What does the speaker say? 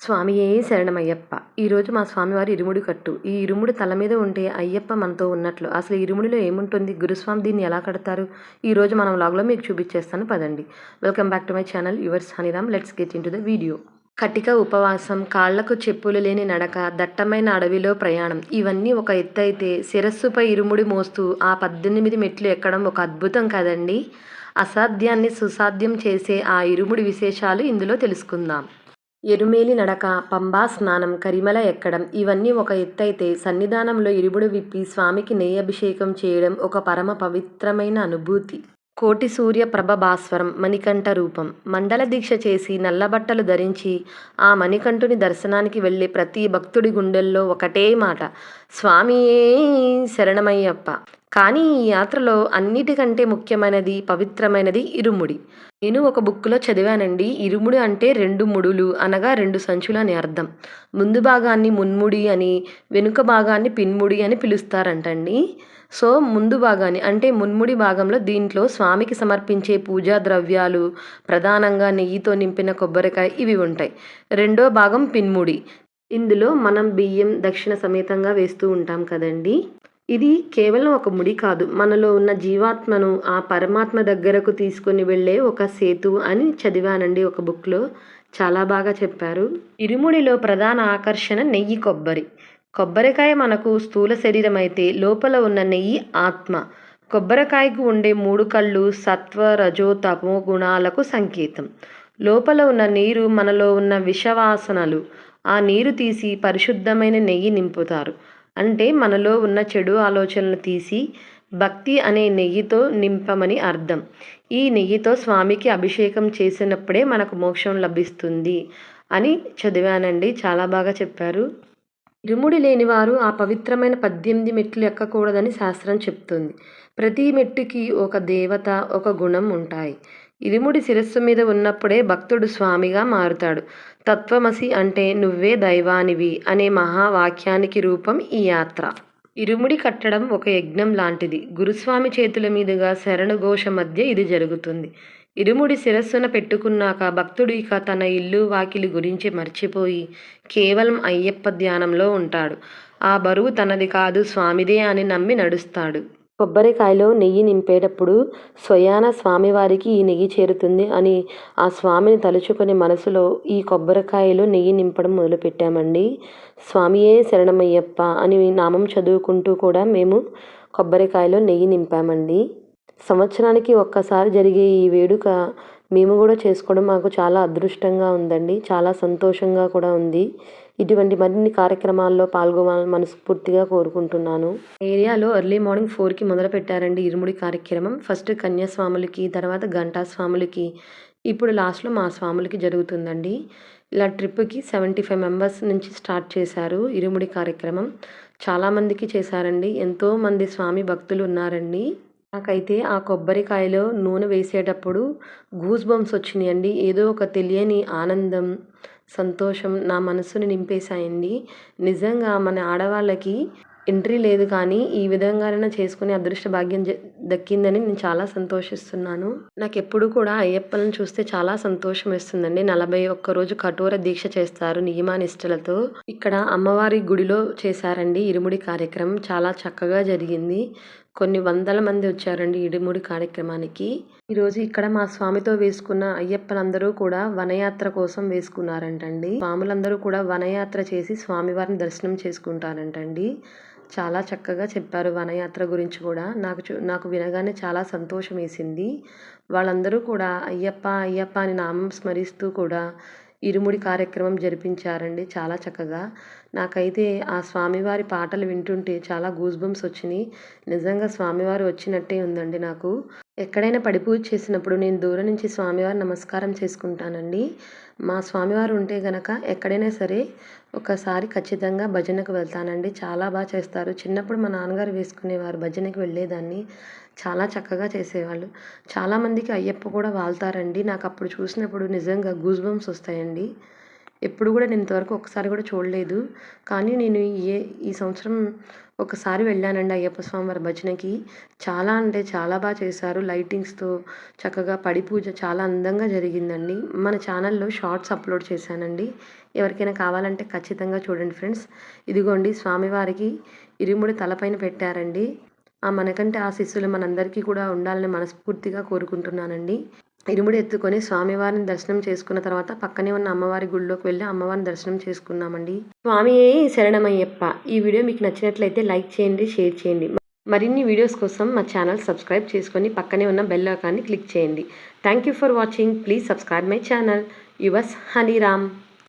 స్వామియే శరణమయ్యప్ప. ఈరోజు మా స్వామివారి ఇరుముడి కట్టు. ఈ ఇరుముడి తల మీద ఉంటే అయ్యప్ప మనతో ఉన్నట్లు. అసలు ఇరుముడిలో ఏముంటుంది? గురుస్వామి దీన్ని ఎలా కడతారు? ఈరోజు మనం లాగ్లో మీకు చూపించేస్తాను. పదండి. Welcome back to my channel. Yours Haniram. Let's get into the video. కటిక ఉపవాసం కాళ్ళకు చెప్పులు లేని నడక దట్టమైన అడవిలో ప్రయాణం. ఇవన్నీ ఒక ఎత్తైతే శిరస్సుపై ఇరుముడి మోస్తూ ఆ పద్దెనిమిది మెట్లు ఎక్కడం ఒక అద్భుతం కదండి? అసాధ్యాన్ని సుసాధ్యం చేసే ఆ ఇరుముడి విశేషాలు ఇందులో తెలుసుకుందాం. ఎరుమేలి నడక పంబా స్నానం కరిమల ఎక్కడం ఇవన్నీ ఒక ఎత్తైతే సన్నిధానంలో ఇరుబుడు విప్పి స్వామికి నెయ్యభిషేకం చేయడం ఒక పరమ పవిత్రమైన అనుభూతి. కోటి సూర్య ప్రభ భాస్వరం మణికంఠ రూపం. మండల దీక్ష చేసి నల్లబట్టలు ధరించి ఆ మణికంఠుని దర్శనానికి వెళ్ళే ప్రతి భక్తుడి గుండెల్లో ఒకటే మాట. స్వామియే శరణమయ్యప్ప. కానీ ఈ యాత్రలో అన్నిటికంటే ముఖ్యమైనది పవిత్రమైనది ఇరుముడి. నేను ఒక బుక్లో చదివానండి ఇరుముడి అంటే రెండు ముడులు అనగా రెండు సంచులు అని అర్థం. ముందు భాగాన్ని మున్ముడి అని వెనుక భాగాన్ని పిన్ముడి అని పిలుస్తారంటండి. సో ముందు భాగాన్ని అంటే మున్ముడి భాగంలో దీంట్లో స్వామికి సమర్పించే పూజా ద్రవ్యాలు ప్రధానంగా నెయ్యితో నింపిన కొబ్బరికాయ ఇవి ఉంటాయి. రెండో భాగం పిన్ముడి. ఇందులో మనం బియ్యం దక్షిణ సమేతంగా వేస్తూ ఉంటాం కదండి. ఇది కేవలం ఒక ముడి కాదు మనలో ఉన్న జీవాత్మను ఆ పరమాత్మ దగ్గరకు తీసుకొని వెళ్ళే ఒక సేతు అని చదివానండి ఒక బుక్లో చాలా బాగా చెప్పారు. ఇరుముడిలో ప్రధాన ఆకర్షణ నెయ్యి కొబ్బరి. కొబ్బరికాయ మనకు స్థూల శరీరం అయితే లోపల ఉన్న నెయ్యి ఆత్మ. కొబ్బరికాయకు ఉండే మూడు కళ్ళు సత్వ రజో తమో గుణాలకు సంకేతం. లోపల ఉన్న నీరు మనలో ఉన్న విషవాసనలు. ఆ నీరు తీసి పరిశుద్ధమైన నెయ్యి నింపుతారు. అంటే మనలో ఉన్న చెడు ఆలోచనలు తీసి భక్తి అనే నెయ్యితో నింపమని అర్థం. ఈ నెయ్యితో స్వామికి అభిషేకం చేసినప్పుడే మనకు మోక్షం లభిస్తుంది అని చదివానండి. చాలా బాగా చెప్పారు. ఇరుముడి లేనివారు ఆ పవిత్రమైన పద్దెనిమిది మెట్లు ఎక్కకూడదని శాస్త్రం చెప్తుంది. ప్రతి మెట్టుకి ఒక దేవత ఒక గుణం ఉంటాయి. ఇరుముడి శిరస్సు మీద ఉన్నప్పుడే భక్తుడు స్వామిగా మారుతాడు. తత్వమసి అంటే నువ్వే దైవానివి అనే మహావాక్యానికి రూపం ఈ యాత్ర. ఇరుముడి కట్టడం ఒక యజ్ఞం లాంటిది. గురుస్వామి చేతుల మీదుగా శరణఘోష మధ్య ఇది జరుగుతుంది. ఇరుముడి శిరస్సున పెట్టుకున్నాక భక్తుడు ఇక తన ఇల్లు వాకిలి గురించి మర్చిపోయి కేవలం అయ్యప్ప ధ్యానంలో ఉంటాడు. ఆ బరువు తనది కాదు స్వామిదే అని నమ్మి నడుస్తాడు. కొబ్బరికాయలో నెయ్యి నింపేటప్పుడు స్వయాన స్వామివారికి ఈ నెయ్యి చేరుతుంది అని ఆ స్వామిని తలుచుకొని మనసులో ఈ కొబ్బరికాయలో నెయ్యి నింపడం మొదలుపెట్టామండి. స్వామియే శరణమయ్యప్ప అని నామం చదువుకుంటూ కూడా మేము కొబ్బరికాయలో నెయ్యి నింపామండి. సంవత్సరానికి ఒక్కసారి జరిగే ఈ వేడుక మేము కూడా చేసుకోవడం మాకు చాలా అదృష్టంగా ఉందండి. చాలా సంతోషంగా కూడా ఉంది. ఇటువంటి మరిన్ని కార్యక్రమాల్లో పాల్గొనాలని మనస్ఫూర్తిగా కోరుకుంటున్నాను. ఏరియాలో ఎర్లీ మార్నింగ్ ఫోర్కి మొదలు పెట్టారండి ఇరుముడి కార్యక్రమం. ఫస్ట్ కన్యాస్వాములకి తర్వాత గంటా స్వాములకి ఇప్పుడు లాస్ట్లో మా స్వాములకి జరుగుతుందండి. ఇలా ట్రిప్కి సెవెంటీ ఫైవ్ మెంబర్స్ నుంచి స్టార్ట్ చేశారు ఇరుముడి కార్యక్రమం. చాలామందికి చేశారండి. ఎంతోమంది స్వామి భక్తులు ఉన్నారండి. నాకైతే ఆ కొబ్బరికాయలో నూనె వేసేటప్పుడు గూస్ బంప్స్ వచ్చినాయండి. ఏదో ఒక తెలియని ఆనందం సంతోషం నా మనసుని నింపేశాయండి. నిజంగా మన ఆడవాళ్ళకి ఎంట్రీ లేదు కానీ ఈ విధంగానైనా చేసుకునే అదృష్ట భాగ్యం దక్కిందని నేను చాలా సంతోషిస్తున్నాను. నాకు ఎప్పుడు కూడా అయ్యప్పలను చూస్తే చాలా సంతోషం వేస్తుందండి. నలభై ఒక్క రోజు కఠోర దీక్ష చేస్తారు నియమానిష్టలతో. ఇక్కడ అమ్మవారి గుడిలో చేశారండి ఇరుముడి కార్యక్రమం. చాలా చక్కగా జరిగింది. కొన్ని వందల మంది వచ్చారండి ఇడిముడి కార్యక్రమానికి. ఈరోజు ఇక్కడ మా స్వామితో వేసుకున్న అయ్యప్పలందరూ కూడా వనయాత్ర కోసం వేసుకున్నారంటండి. స్వాములందరూ కూడా వనయాత్ర చేసి స్వామివారిని దర్శనం చేసుకుంటారంటండి. చాలా చక్కగా చెప్పారు వనయాత్ర గురించి కూడా. నాకు చూ నాకు వినగానే చాలా సంతోషం వేసింది వాళ్ళందరూ కూడా అయ్యప్ప అయ్యప్ప అని నామం స్మరిస్తూ కూడా ఇరుముడి కార్యక్రమం జరిపించారండి చాలా చక్కగా. నాకైతే ఆ స్వామివారి పాటలు వింటుంటే చాలా గూస్ బంప్స్ వచ్చినాయి. నిజంగా స్వామివారు వచ్చినట్టే ఉందండి నాకు. ఎక్కడైనా పడి పూజ చేసినప్పుడు నేను దూరం నుంచి స్వామివారి నమస్కారం చేసుకుంటానండి. మా స్వామివారు ఉంటే గనక ఎక్కడైనా సరే ఒకసారి ఖచ్చితంగా భజనకు వెళ్తానండి. చాలా బాగా చేస్తారు. చిన్నప్పుడు మా నాన్నగారు వేసుకునేవారు భజనకి వెళ్ళేదాన్ని. చాలా చక్కగా చేసేవాళ్ళు. చాలామందికి అయ్యప్ప కూడా వాళ్తారండి. నాకు అప్పుడు చూసినప్పుడు నిజంగా గూస్ వస్తాయండి. ఎప్పుడు కూడా నేను ఇంతవరకు ఒకసారి కూడా చూడలేదు. కానీ నేను ఏ ఈ సంవత్సరం ఒకసారి వెళ్ళానండి అయ్యప్ప స్వామి వారి భజనకి. చాలా అంటే చాలా బాగా చేశారు. లైటింగ్స్తో చక్కగా పడి పూజ చాలా అందంగా జరిగిందండి. మన ఛానల్లో షార్ట్స్ అప్లోడ్ చేశానండి. ఎవరికైనా కావాలంటే ఖచ్చితంగా చూడండి ఫ్రెండ్స్. ఇదిగోండి స్వామివారికి ఇరుముడి తలపైన పెట్టారండి. ఆ మనకంటే ఆ శిష్యులు మనందరికీ కూడా ఉండాలని మనస్ఫూర్తిగా కోరుకుంటున్నానండి. ఇరుముడు ఎత్తుకొని స్వామివారిని దర్శనం చేసుకున్న తర్వాత పక్కనే ఉన్న అమ్మవారి గుడిలోకి వెళ్ళి అమ్మవారిని దర్శనం చేసుకున్నామండి స్వామి శరణమయ్యప్ప. ఈ వీడియో మీకు నచ్చినట్లయితే లైక్ చేయండి షేర్ చేయండి. మరిన్ని వీడియోస్ కోసం మా ఛానల్ సబ్స్క్రైబ్ చేసుకొని పక్కనే ఉన్న బెల్ ఐకాన్ని క్లిక్ చేయండి. Thank you for watching. Please subscribe my channel. Yours Haniram